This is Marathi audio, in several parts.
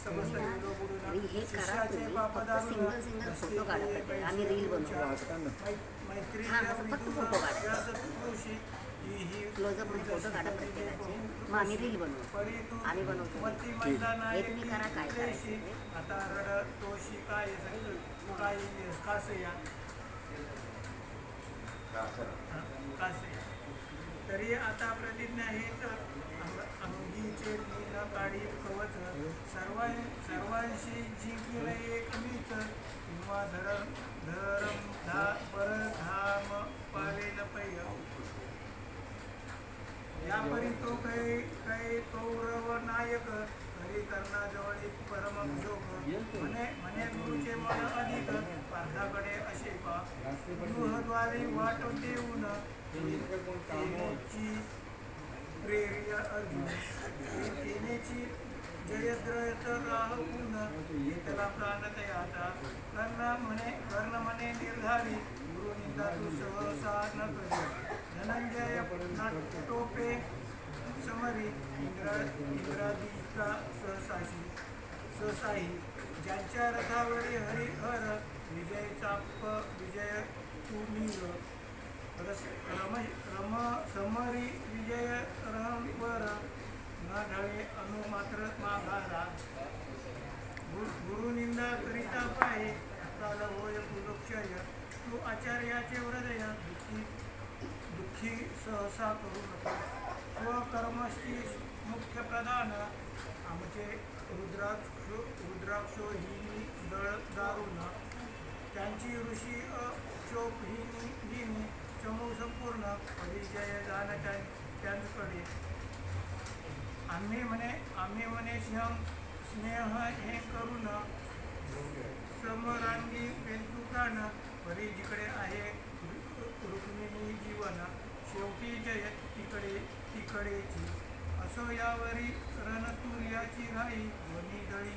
आणि हे करा तुम्ही फक्त सिंगल सिंगल फोटो काढा प्रत्येक. आम्ही रील बनवू. पैसे असताना. मै- मैत्री हां, असं फक्त फोटो काढा. या सत्पुरुषी ही- ही क्लोजअपमध्ये फोटो काढा प्रत्येकाचे मग आम्ही रील बनवू परी तू आम्ही बनवतो. हे तुम्ही करा काय करायचं तरी आता प्रतिज्ञा हेच अंग- अंगीचे नील काढी कवच सर्व सर्वांशी जिंकील एक मीच किंवा धरम धरम धा परधाम पावेल पै. यापरी तो कै कै कौरव नायक हरी कर्णा जवळ परम जोग म्हणे म्हणे गुरुचे मन अधिक पार्थाकडे असे पा. गृहद्वारे वाट देऊन प्रेर्य अर्जुन तेनेची जयद्रयत राहून येतला प्राण तयाचा कर्ण म्हणे कर्ण म्हणे निर्धारी गुरु निंदा तू सहसा न करी धनंजय टोपे समरी इंद्रा इंद्रादिका सहसाशी सहसाही ज्यांच्या रथावरी हरिहर विजयचाप विजय तुमीर रस रम रम समरी विजय रमवर न ढळे अनु मात्र माघारा गु- गुरुनिंदा करिता पाये काल होय कुलक्षय तू आचार्याचे हृदय दुःखी दुःखी सहसा करू नको। स्वकर्मशी मुख्य प्रधान आमचे रुद्राक्ष रुद्राक्षो ही दळ दारुण। त्यांची ऋषी अशोक ही हिनी चमू संपूर्ण परिजय दान त्यां- त्यांकडे आम्ही म्हणे आम्ही म्हणे सिंह स्नेह हे करून समरांगी पेंतुकान परी जिकडे आहे रुक्मिणी जीवन. शेवटी जय तिकडे तिकडेची. असो यावरी रणतुर्याची घाई ध्वनी दळी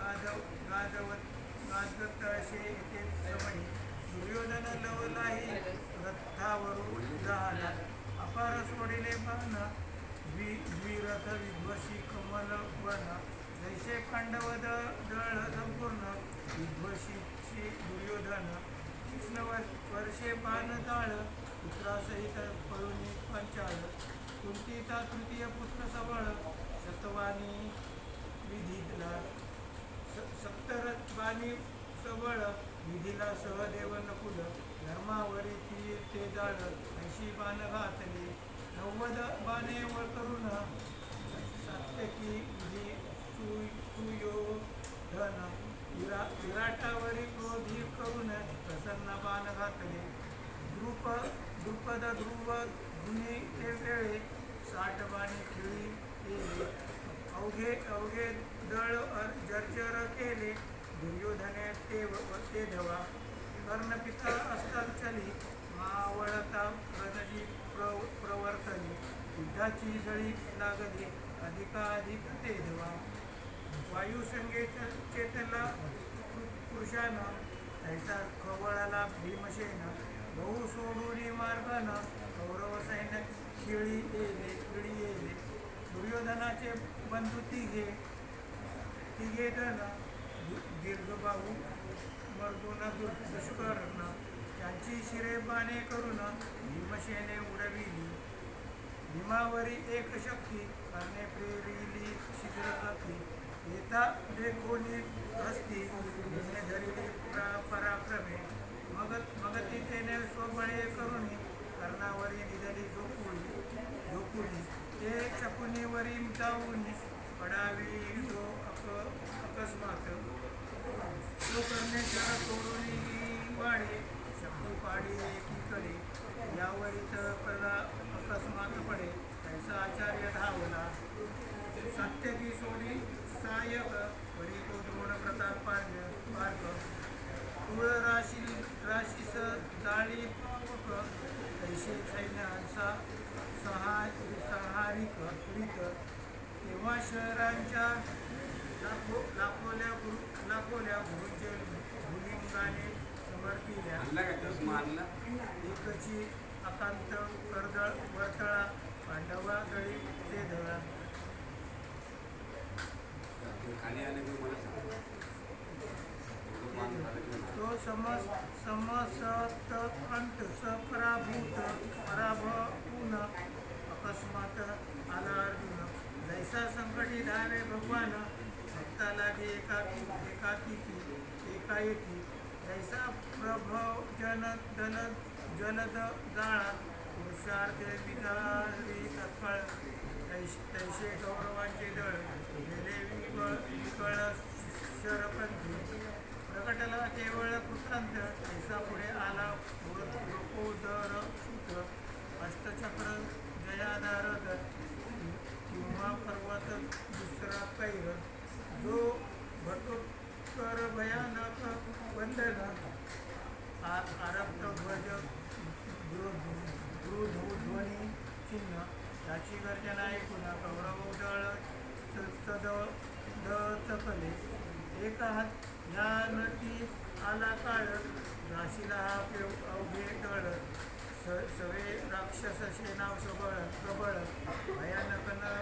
गाजव गाजवत गाजत असे येते समयी दुर्योधन लवलाही रथावरून झाला अपार सोडिले बाण द्वि द्विरथ विध्वसी कमल वन जैसे पांडव दळ संपूर्ण विध्वशीचे दुर्योधन कृष्ण वर्षे पान जाळ पुत्रासहित पळून पंचाळ कुंतीचा तृतीय पुत्र सवळ शतवानी विधीला स- सत्तर सबळ विधीला सहदेव नकुल धर्मावरी ती ते जाळ ऐशी बाण घातले. नव्वद बाणे वर करून सात्यकी विधी सु- सुयोधन विरा विराटावरी क्रोधी करून प्रसन्न बाण घातले. द्रुप द्रुपद ध्रुव गुणी ते वेळे साठ बाणी खिळी केले. अवघे अवघे दळ जर्जर केले. दुर्योधने ते ते धवा कर्णपिता असतात चली मावळता रणजी प्र प्रवर्तनी युद्धाची झळी लागली अधिकाधिक ते धवा वायुसंगे चेतला पुरुषानं ऐसा खवळाला भीमसेन. बहु सोडून मार्गानं कौरव सैन्य खिळी येले खिळी येले. दुर्योधनाचे बंधू तिघे तिघे जण दीर्घबाहू मर्दून दु- दुष्कर्ण त्यांची शिरेबाने करून भीमसेने उडविली. भीमावरी एक शक्ती करणे प्रेरिली शीघ्र गती येता देखोनी हस्ती भीमे धरिली प्रा- पराक्रमे. मग मगती तेने स्वबळे करून कर्णावरी निधली झोपुली झोपुली. ते शकुनीवरी जाऊनी पडावी जो अक अकस्मात तो करणे जरा सोडून वाढे शक्ती पाडी एकीकडे यावरीच कला अकस्मात पडे. त्यांचा आचार्य धावला. सत्यकी सोडी सायक वरी तो द्रोण प्रताप पार्य पार्क तुळ राशी राशीस जाळी ऐशी सैन्यांचा सहा सहारिक रीत तेव्हा शहरांच्या लाखो लाखोल्या लागला एकची अकांत कर्दळ वर्तळा पांडवा गळी ते धळा. तो मला समस समसत अंत सप्राभूत पराभून अकस्मात आला अर्जुन. जैसा संकटी धारे भगवान भक्ताला एकाकी एकाकी एकाएकी. जैसा प्रभव जन जन जलद जाळा पुरुषार्थ विधारी तत्काळ तैश- तैसे गौरवांचे दळ? गेले विकळ शरपंथी प्रकटला केवळ कृतांत. तैसा पुढे आला? रोपोदर सूत्र अष्टचक्र जयाधारद किंवा पर्वत दुसरा कैर. जो भटोत्कर भयानक वंदना. आ- आरक्त ध्वज. गृध्वनी चिन्ह. त्याची गर्जना ऐकून कौरव उदळ च- द चकले. एक हात या नदी आला काळ राशीला हा पेव अवघे तळत स सवे राक्षस सेनाव सबळ प्रबळ भयानक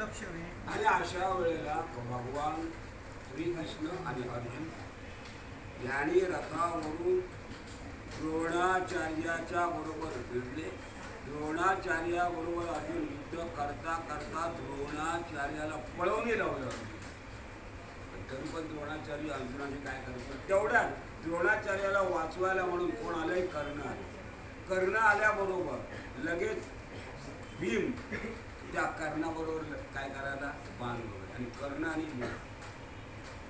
लक्षवे. आणि अशा वेळेला भगवान श्रीकृष्ण आणि अर्जुन यांनी रथावरून द्रोणाचार्याच्या बरोबर भिडले. द्रोणाचार्याबरोबर अर्जुन युद्ध करता करता द्रोणाचार्याला पळवणे लावलं तरी पण द्रोणाचार्य अर्जुनाने काय करतो तेवढ्यात द्रोणाचार्याला वाचवायला म्हणून कोण आलंय? कर्ण. आलं. कर्ण आल्याबरोबर लगेच भीम त्या कर्णाबरोबर काय करायला? बांधलो आणि कर्ण आणि भीम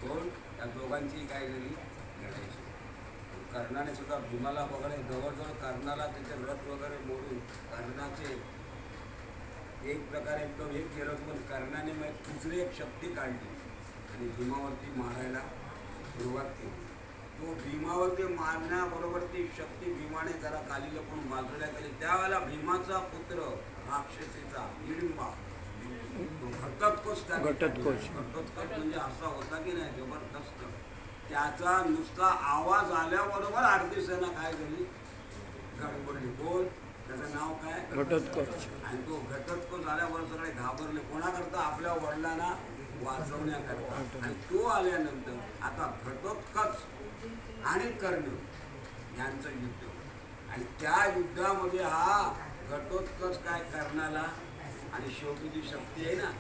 दोन त्या दोघांची काय झाली लढायची. कर्णाने सुद्धा भीमाला वगैरे जवळजवळ कर्णाला त्याचे रथ वगैरे मोडून कर्णाचे एक प्रकारे एकदम हे केलं पण कर्णाने मग दुसरी एक शक्ती काढली आणि भीमावरती मारायला सुरुवात केली. तो भीमावरती मारण्याबरोबर ती शक्ती भीमाने जरा खाली पण बाजूला केली त्यावेळेला भीमाचा पुत्र राक्षसीचा हिडिंबा घटोत्कोच घटोत्कोच. घटोत्कोच म्हणजे असा होता की नाही जबरदस्त. त्याचा नुसता आवाज आल्याबरोबर अर्धी सेना काय झाली गडबडली कोण त्याचं नाव काय? घटोत्कच आणि तो घटोत्कोच आल्यावर सगळे घाबरले. कोणाकरता? आपल्या वडिलांना वाचवण्याकरता. आणि तो आल्यानंतर आता घटोत्कच आणि कर्ण यांचं युद्ध. आणि त्या युद्धामध्ये हा घटोत्कच काय कर्णाला आणि शेवटी जी शक्ती आहे ना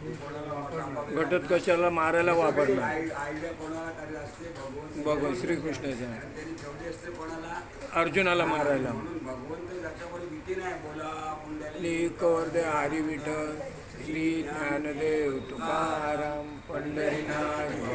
ती कोणाला वापरावं घटोत्कचाला मारायला वापरला आय- आयडिया कोणाला करी असते? भगवंत भगवान श्रीकृष्णाच्या. आणि त्यांनी ठेवली असते कोणाला? अर्जुनाला मारायला. म्हणून भगवंत ज्याच्यावर भीती नाही. बोला पुंडलिक लिकवर्दे हरी विठ्ठल श्री ज्ञानदेव तुकाराम पंढरीनाथ.